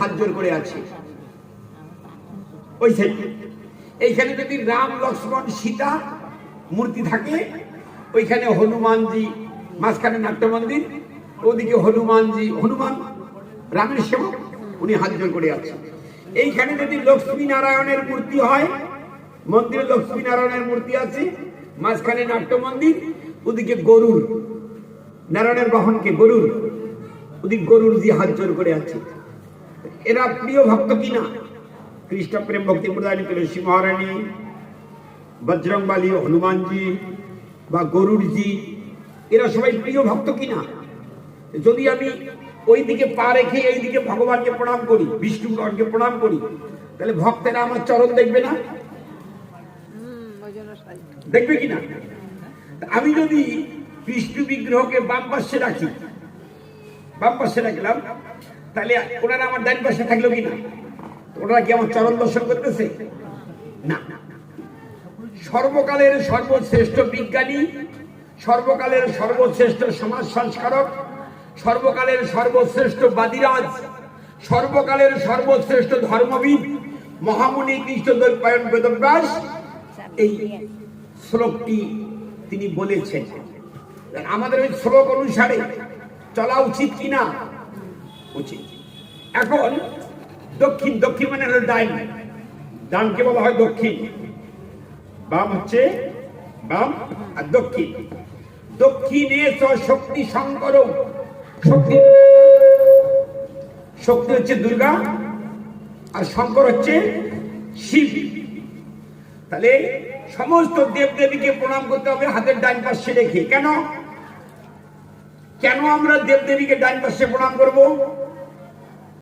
হাত জোর করে আছে। ওই এইখানে যদি রাম, লক্ষ্মণ, সীতা মূর্তি থাকে, ওইখানে হনুমানজি, মাঝখানে নাট্য মন্দির, ওদিকে হনুমানজি, হনুমান, রামের সেবক, উনি হাত জোর করে আছে। এইখানে যদি লক্ষ্মী নারায়ণের মূর্তি হয়, মন্দিরে লক্ষ্মী নারায়ণের মূর্তি আছে, মাঝখানে নাট্য মন্দির, ওদিকে গরুর, নারায়ণের বাহনকে গরুর, ওদিকে গরুর দিয়ে হাত জোর করে আছে। এরা প্রিয় ভক্ত কিনা? কৃষ্ণ প্রেম ভক্তি প্রদানী তুলসী মহারানী বজরংবালী, হনুমানজি বা গরুরজি এরা সবাই প্রিয় ভক্ত কিনা? যদি আমি ওই দিকে পা রেখে এই দিকে ভগবানকে প্রণাম করি, বিষ্ণু ভগবানকে প্রণাম করি, তাহলে ভক্তেরা আমার চরণ দেখবে না? দেখবে কিনা? আমি যদি বিষ্ণু বিগ্রহকে বাম পাশে রাখি, বাম পাশে রাখলাম তাহলে ওনারা আমার ডান পাশে থাকল কিনা? ওনারা কি আমার চরণ দর্শন করতেছে? না। সর্বকালের সর্বশ্রেষ্ঠ বিজ্ঞানী, সর্বকালের সর্বশ্রেষ্ঠ সমাজ সংস্কারক, সর্বকালের সর্বশ্রেষ্ঠ বাদিরাজ, সর্বকালের সর্বশ্রেষ্ঠ ধর্মবিদ, মহামুনি কৃষ্ণদ্বৈপায়ন বেদব্যাস এই শ্লোকটি তিনি বলেছেন। আমাদের ওই শ্লোক অনুসারে চলা উচিত কিনা? উচিত। এখন দক্ষিণ দক্ষিণ মানে হলো ডাইন। ডানকে বলা হয় দক্ষিণ। বাম হচ্ছে বাম আর দক্ষিণ। দক্ষিণে শক্তি শঙ্কর শক্তি শক্তি হচ্ছে দুর্গা আর শঙ্কর হচ্ছে শিব। তাহলে সমস্ত দেব দেবীকে প্রণাম করতে হবে হাতের ডান পাশে রেখে। কেন? কেন আমরা দেব দেবীকে ডান পাশে প্রণাম করব?